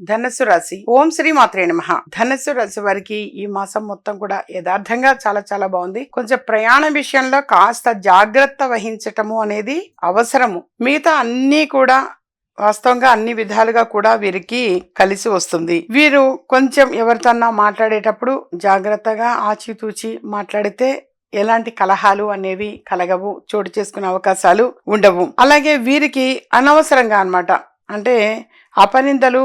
ధనస్సు రాశి. ఓం శ్రీ మాత్రే నమ. ధనస్సు రాశి వారికి ఈ మాసం మొత్తం కూడా యథార్థంగా చాలా చాలా బాగుంది. కొంచెం ప్రయాణ విషయంలో కాస్త జాగ్రత్త వహించటము అనేది అవసరము. మిగతా అన్నీ కూడా వాస్తవంగా అన్ని విధాలుగా కూడా వీరికి కలిసి వస్తుంది. వీరు కొంచెం ఎవరితోన్నా మాట్లాడేటప్పుడు జాగ్రత్తగా ఆచితూచి మాట్లాడితే ఎలాంటి కలహాలు అనేవి కలగవు చోటు చేసుకునే అవకాశాలు ఉండవు. అలాగే వీరికి అనవసరంగా అనమాట అంటే అపనిందలు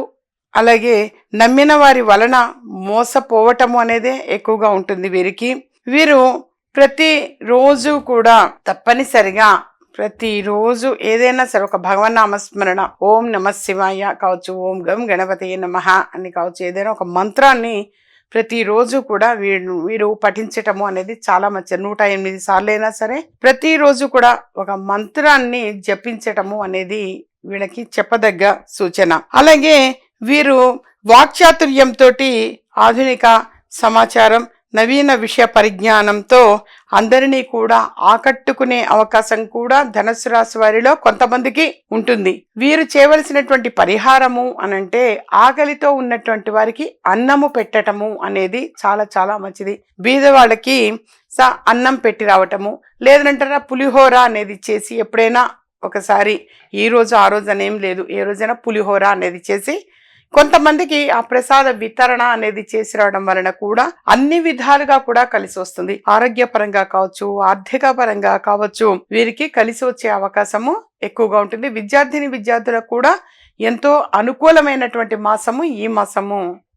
అలాగే నమ్మిన వారి వలన మోసపోవటము అనేదే ఎక్కువగా ఉంటుంది వీరికి. వీరు ప్రతి రోజు కూడా తప్పనిసరిగా ప్రతిరోజు ఏదైనా సరే ఒక భగవన్ నామస్మరణ ఓం నమ శివాయ కావచ్చు ఓం గం గణపతి నమ అని కావచ్చు ఏదైనా ఒక మంత్రాన్ని ప్రతిరోజు కూడా వీరు వీరు పఠించటము అనేది చాలా మంచిది. నూట ఎనిమిది సార్లు అయినా సరే ప్రతిరోజు కూడా ఒక మంత్రాన్ని జపించటము అనేది వీళ్ళకి చెప్పదగ్గ సూచన. అలాగే వీరు వాక్చాతుర్యంతో ఆధునిక సమాచారం నవీన విషయ పరిజ్ఞానంతో అందరినీ కూడా ఆకట్టుకునే అవకాశం కూడా ధనుసు రాశి వారిలో కొంతమందికి ఉంటుంది. వీరు చేయవలసినటువంటి పరిహారము అనంటే ఆకలితో ఉన్నటువంటి వారికి అన్నము పెట్టటము అనేది చాలా చాలా మంచిది. బీదవాళ్ళకి స అన్నం పెట్టి రావటము లేదంటారా పులిహోర అనేది చేసి ఎప్పుడైనా ఒకసారి ఈ రోజు ఆ రోజు అనేం లేదు ఏ రోజైనా పులిహోర అనేది చేసి కొంతమందికి ఆ ప్రసాద వితరణ అనేది చేసి రావడం వలన కూడా అన్ని విధాలుగా కూడా కలిసి వస్తుంది. ఆరోగ్యపరంగా కావచ్చు ఆర్థిక పరంగా కావచ్చు వీరికి కలిసి వచ్చే అవకాశము ఎక్కువగా ఉంటుంది. విద్యార్థిని విద్యార్థులకు కూడా ఎంతో అనుకూలమైనటువంటి మాసము ఈ మాసము.